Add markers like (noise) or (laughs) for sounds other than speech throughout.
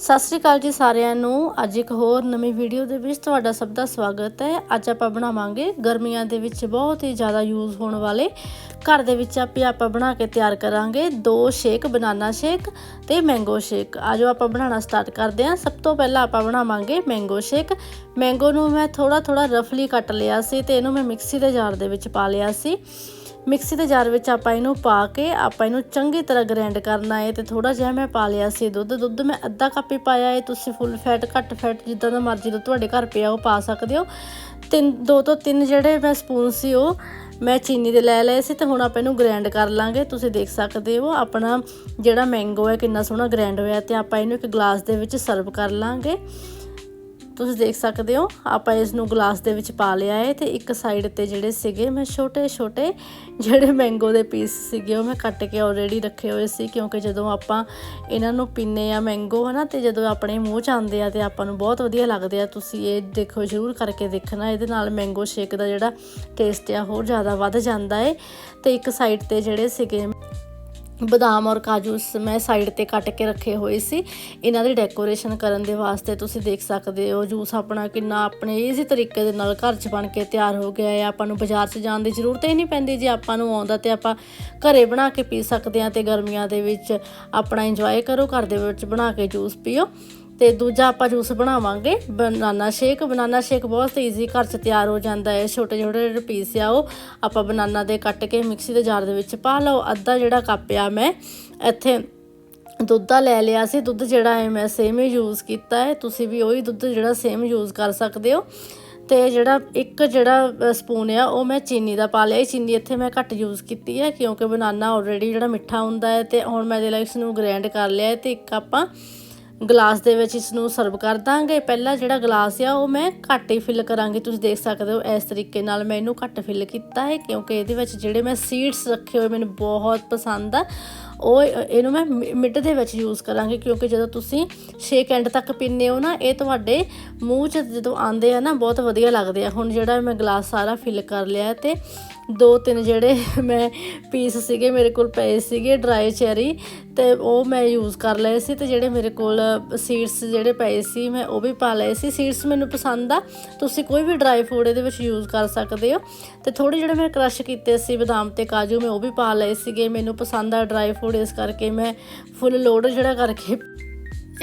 ਸਤਿ ਸ੍ਰੀ ਅਕਾਲ ਜੀ ਸਾਰਿਆਂ ਨੂੰ। ਅੱਜ ਇੱਕ ਹੋਰ ਨਵੀਂ ਵੀਡੀਓ ਦੇ ਵਿੱਚ ਤੁਹਾਡਾ ਸਭ ਦਾ ਸਵਾਗਤ ਹੈ। ਅੱਜ ਆਪਾਂ ਬਣਾਵਾਂਗੇ ਗਰਮੀਆਂ ਦੇ ਵਿੱਚ ਬਹੁਤ ਹੀ ਜ਼ਿਆਦਾ ਯੂਜ਼ ਹੋਣ ਵਾਲੇ। ਘਰ ਦੇ ਵਿੱਚ ਆਪੇ ਆਪਾਂ ਬਣਾ ਕੇ ਤਿਆਰ ਕਰਾਂਗੇ। ਦੋ ਸ਼ੇਕ ਬਨਾਨਾ ਸ਼ੇਕ ਤੇ ਮੈਂਗੋ ਸ਼ੇਕ ਆਜੋ ਆਪਾਂ ਬਣਾਉਣਾ ਸਟਾਰਟ ਕਰਦੇ ਹਾਂ। ਸਭ ਤੋਂ ਪਹਿਲਾਂ ਆਪਾਂ ਬਣਾਵਾਂਗੇ ਮੈਂਗੋ ਸ਼ੇਕ ਮੈਂਗੋ ਨੂੰ ਮੈਂ ਥੋੜਾ ਥੋੜਾ ਰਫਲੀ ਕੱਟ ਲਿਆ ਸੀ ਤੇ ਇਹਨੂੰ ਮੈਂ ਮਿਕਸੀ ਦੇ ਜਾਰ ਦੇ ਵਿੱਚ ਪਾ ਲਿਆ ਸੀ। ਮਿਕਸੀ ਦੇ ਜਾਰ ਵਿੱਚ ਆਪਾਂ ਇਹਨੂੰ ਪਾ ਕੇ ਆਪਾਂ ਇਹਨੂੰ ਚੰਗੀ ਤਰ੍ਹਾਂ ਗ੍ਰਾਈਂਡ ਕਰਨਾ ਹੈ ਤੇ ਥੋੜਾ ਜਿਹਾ ਮੈਂ ਪਾ ਲਿਆ ਸੀ ਦੁੱਧ। ਦੁੱਧ ਮੈਂ ਅੱਧਾ ਕੱਪ ਹੀ ਪਾਇਆ ਹੈ। ਤੁਸੀਂ ਫੁੱਲ ਫੈਟ ਘੱਟ ਫੈਟ ਜਿੱਦਾਂ ਦਾ ਮਰਜ਼ੀ ਦੁੱਧ ਤੁਹਾਡੇ ਘਰ ਪਿਆ ਉਹ ਪਾ ਸਕਦੇ ਹੋ। ਤਿੰਨ, ਦੋ ਤੋਂ ਤਿੰਨ ਜਿਹੜੇ ਮੈਂ ਸਪੂਨ ਸੀ ਉਹ ਮੈਂ ਚੀਨੀ ਦੇ ਲੈ ਲਏ ਸੀ ਤੇ ਹੁਣ ਆਪਾਂ ਇਹਨੂੰ ਗ੍ਰਾਈਂਡ ਕਰ ਲਾਂਗੇ। ਤੁਸੀਂ ਦੇਖ ਸਕਦੇ ਹੋ ਆਪਣਾ ਜਿਹੜਾ ਮੈਂਗੋ ਹੈ ਕਿੰਨਾ ਸੋਹਣਾ ਗ੍ਰਾਈਂਡ ਹੋਇਆ ਤੇ ਆਪਾਂ ਇਹਨੂੰ ਇੱਕ ਗਲਾਸ ਦੇ ਵਿੱਚ ਸਰਵ ਕਰ ਲਾਂਗੇ। ਤੁਸੀਂ ਦੇਖ ਸਕਦੇ ਹੋ, ਆਪਾਂ ਇਸ ਨੂੰ ਗਲਾਸ ਦੇ ਵਿੱਚ ਪਾ ਲਿਆ ਹੈ ਤੇ ਇੱਕ ਸਾਈਡ ਤੇ ਜਿਹੜੇ ਸੀਗੇ, ਮੈਂ ਛੋਟੇ ਛੋਟੇ ਜਿਹੜੇ ਮੈਂਗੋ ਦੇ ਪੀਸ ਸੀਗੇ, ਉਹ ਮੈਂ ਕੱਟ ਕੇ ਆਲਰੇਡੀ ਰੱਖੇ ਹੋਏ ਸੀ, ਕਿਉਂਕਿ ਜਦੋਂ ਆਪਾਂ ਇਹਨਾਂ ਨੂੰ ਪੀਨੇ ਆ ਮੈਂਗੋ ਹਨਾ, ਤੇ ਜਦੋਂ ਆਪਣੇ ਮੂੰਹ ਚ ਆਉਂਦੇ ਆ ਤੇ ਆਪਾਂ ਨੂੰ ਬਹੁਤ ਵਧੀਆ ਲੱਗਦੇ ਆ, ਤੁਸੀਂ ਇਹ ਦੇਖੋ, ਜ਼ਰੂਰ ਕਰਕੇ ਦੇਖਣਾ, ਇਹਦੇ ਨਾਲ ਮੈਂਗੋ ਸ਼ੇਕ ਦਾ ਜਿਹੜਾ ਟੇਸਟ ਆ, ਹੋਰ ਜ਼ਿਆਦਾ ਵੱਧ ਜਾਂਦਾ ਹੈ ਤੇ ਇੱਕ ਸਾਈਡ ਤੇ ਜਿਹੜੇ ਸੀਗੇ ਬਦਾਮ ਔਰ ਕਾਜੂ ਮੈਂ ਸਾਈਡ ਤੇ ਕੱਟ ਕੇ ਰੱਖੇ ਹੋਏ ਸੀ। ਇਹਨਾਂ ਦੀ ਡੈਕੋਰੇਸ਼ਨ ਕਰਨ ਦੇ ਵਾਸਤੇ ਤੁਸੀਂ ਦੇਖ ਸਕਦੇ ਹੋ, ਜੂਸ ਆਪਣਾ ਕਿੰਨਾ ਆਪਣੇ ਈਜ਼ੀ ਤਰੀਕੇ ਦੇ ਨਾਲ ਘਰ 'ਚ ਬਣ ਕੇ ਤਿਆਰ ਹੋ ਗਿਆ ਹੈ। ਆਪਾਂ ਨੂੰ ਬਾਜ਼ਾਰ 'ਚ ਜਾਣ ਦੀ ਜ਼ਰੂਰਤ ਹੀ ਨਹੀਂ ਪੈਂਦੀ। ਜੇ ਆਪਾਂ ਨੂੰ ਆਉਂਦਾ ਤੇ ਆਪਾਂ ਘਰੇ ਬਣਾ ਕੇ ਪੀ ਸਕਦੇ ਹਾਂ ਤੇ ਗਰਮੀਆਂ ਦੇ ਵਿੱਚ ਆਪਣਾ ਇੰਜੋਏ ਕਰੋ, ਘਰ ਦੇ ਵਿੱਚ ਬਣਾ ਕੇ ਜੂਸ ਪੀਓ। ਤੇ ਦੂਜਾ ਆਪਾਂ ਜੂਸ ਬਣਾਵਾਂਗੇ। Banana shake. ਬਨਾਨਾ ਸ਼ੇਕ ਬਹੁਤ ਈਜ਼ੀ ਘਰ 'ਚ ਤਿਆਰ ਹੋ ਜਾਂਦਾ ਹੈ। ਛੋਟੇ ਛੋਟੇ ਜਿਹੜੇ ਪੀਸ ਆ ਉਹ ਆਪਾਂ ਬਨਾਨਾ ਦੇ ਕੱਟ ਕੇ ਮਿਕਸੀ ਦੇ ਜਾਰ ਦੇ ਵਿੱਚ ਪਾ ਲਓ। ਅੱਧਾ ਜਿਹੜਾ ਕੱਪ ਆ ਮੈਂ ਇੱਥੇ ਦੁੱਧ ਦਾ ਲੈ ਲਿਆ ਸੀ। ਦੁੱਧ ਜਿਹੜਾ ਹੈ ਮੈਂ ਸੇਮ ਹੀ ਯੂਜ਼ ਕੀਤਾ ਹੈ। ਤੁਸੀਂ ਵੀ ਉਹੀ ਦੁੱਧ ਜਿਹੜਾ ਸੇਮ ਯੂਜ਼ ਕਰ ਸਕਦੇ ਹੋ। ਤੇ ਜਿਹੜਾ ਇੱਕ ਜਿਹੜਾ ਸਪੂਨ ਆ, ਉਹ ਮੈਂ ਚੀਨੀ ਦਾ ਪਾ ਲਿਆ ਚੀਨੀ ਇੱਥੇ ਮੈਂ ਘੱਟ ਯੂਜ਼ ਕੀਤੀ ਹੈ। ਕਿਉਂਕਿ ਬਨਾਨਾ ਆਲਰੇਡੀ ਜਿਹੜਾ ਮਿੱਠਾ ਹੁੰਦਾ ਹੈ ਤੇ ਹੁਣ ਮੈਂ ਇਹਦੇ ਲਈ ਇਸ ਨੂੰ ਗ੍ਰਾਈਂਡ ਕਰ ਲਿਆ ਤੇ ਇੱਕ ਆਪਾਂ ਗਲਾਸ ਦੇ ਵਿੱਚ ਇਸ ਨੂੰ ਸਰਵ ਕਰ ਦਾਂਗੇ। ਪਹਿਲਾ ਜਿਹੜਾ ਗਲਾਸ ਆ, ਉਹ ਮੈਂ ਘੱਟ ਹੀ ਫਿਲ ਕਰਾਂਗੀ। ਤੁਸੀਂ ਦੇਖ ਸਕਦੇ ਹੋ ਇਸ ਤਰੀਕੇ ਨਾਲ ਮੈਂ ਇਹਨੂੰ ਘੱਟ ਫਿਲ ਕੀਤਾ ਹੈ, ਕਿਉਂਕਿ ਇਹਦੇ ਵਿੱਚ ਜਿਹੜੇ ਮੈਂ ਸੀਡਸ ਰੱਖੇ ਹੋਏ ਮੈਨੂੰ ਬਹੁਤ ਪਸੰਦ ਆ। ਉਹ, ਇਹਨੂੰ ਮੈਂ ਮਿੱਡ ਦੇ ਵਿੱਚ ਯੂਜ਼ ਕਰਾਂਗੀ ਕਿਉਂਕਿ ਜਦੋਂ ਤੁਸੀਂ ਸ਼ੇਕ ਐਂਡ ਤੱਕ ਪੀਂਦੇ ਹੋ ਨਾ, ਇਹ ਤੁਹਾਡੇ ਮੂੰਹ 'ਚ ਜਦੋਂ ਆਉਂਦੇ ਆ ਨਾ, ਬਹੁਤ ਵਧੀਆ ਲੱਗਦੇ ਆ। ਹੁਣ ਜਿਹੜਾ ਮੈਂ ਗਲਾਸ ਸਾਰਾ ਫਿਲ ਕਰ ਲਿਆ ਤੇ ਦੋ ਤਿੰਨ ਜਿਹੜੇ (laughs) ਮੈਂ ਪੀਸ ਸੀਗੇ ਮੇਰੇ ਕੋਲ ਪਏ ਸੀਗੇ ਡਰਾਈ ਚੈਰੀ ਤੇ ਉਹ ਮੈਂ ਯੂਜ਼ ਕਰ ਲਏ ਸੀ ਤੇ ਜਿਹੜੇ ਮੇਰੇ ਕੋਲ ਸੀਡਸ ਜਿਹੜੇ ਪਏ ਸੀ, ਮੈਂ ਉਹ ਵੀ ਪਾ ਲਏ ਸੀ। ਸੀਡਸ ਮੈਨੂੰ ਪਸੰਦ ਆ, ਤੁਸੀਂ ਕੋਈ ਵੀ ਡਰਾਈ ਫੂਡ ਇਹਦੇ ਵਿੱਚ ਯੂਜ਼ ਕਰ ਸਕਦੇ ਹੋ। ਤੇ ਥੋੜੇ ਜਿਹੜੇ ਮੈਂ ਕ੍ਰਸ਼ ਕੀਤੇ ਸੀ ਬਦਾਮ ਤੇ ਕਾਜੂ, ਮੈਂ ਉਹ ਵੀ ਪਾ ਲਏ ਸੀਗੇ, ਮੈਨੂੰ ਪਸੰਦ ਆ ਡਰਾਈ ਫੂਡ ਇਸ ਕਰਕੇ ਮੈਂ ਫੁੱਲ ਲੋਡ ਜਿਹੜਾ ਕਰਕੇ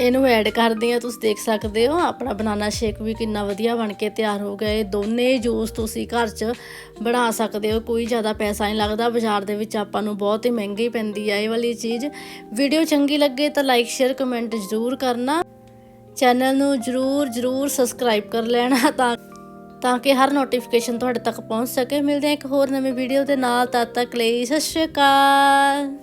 ਇਹਨੂੰ ਐਡ ਕਰਦੇ ਆ ਤੁਸੀਂ ਦੇਖ ਸਕਦੇ ਹੋ, ਆਪਣਾ ਬਨਾਨਾ ਸ਼ੇਕ ਵੀ ਕਿੰਨਾ ਵਧੀਆ ਬਣ ਕੇ ਤਿਆਰ ਹੋ ਗਿਆ। ਇਹ ਦੋਨੇ ਜੂਸ ਤੁਸੀਂ ਘਰ 'ਚ ਬਣਾ ਸਕਦੇ ਹੋ। ਕੋਈ ਜ਼ਿਆਦਾ ਪੈਸਾ ਨਹੀਂ ਲੱਗਦਾ। ਬਾਜ਼ਾਰ ਦੇ ਵਿੱਚ ਆਪਾਂ ਨੂੰ ਬਹੁਤ ਹੀ ਮਹਿੰਗੀ ਪੈਂਦੀ ਆ ਇਹ ਵਾਲੀ ਚੀਜ਼। ਵੀਡੀਓ ਚੰਗੀ ਲੱਗੇ ਤਾਂ ਲਾਈਕ ਸ਼ੇਅਰ ਕਮੈਂਟ ਜ਼ਰੂਰ ਕਰਨਾ। ਚੈਨਲ ਨੂੰ ਜ਼ਰੂਰ ਜ਼ਰੂਰ ਸਬਸਕ੍ਰਾਈਬ ਕਰ ਲੈਣਾ ਤਾਂ ਤਾਂ ਕਿ ਹਰ ਨੋਟੀਫਿਕੇਸ਼ਨ ਤੁਹਾਡੇ ਤੱਕ ਪਹੁੰਚ ਸਕੇ। ਮਿਲਦੇ ਹਾਂ ਇੱਕ ਹੋਰ ਨਵੀਂ ਵੀਡੀਓ ਦੇ ਨਾਲ। ਤਦ ਤੱਕ ਲਈ ਸਤਿ ਸ਼੍ਰੀ ਅਕਾਲ।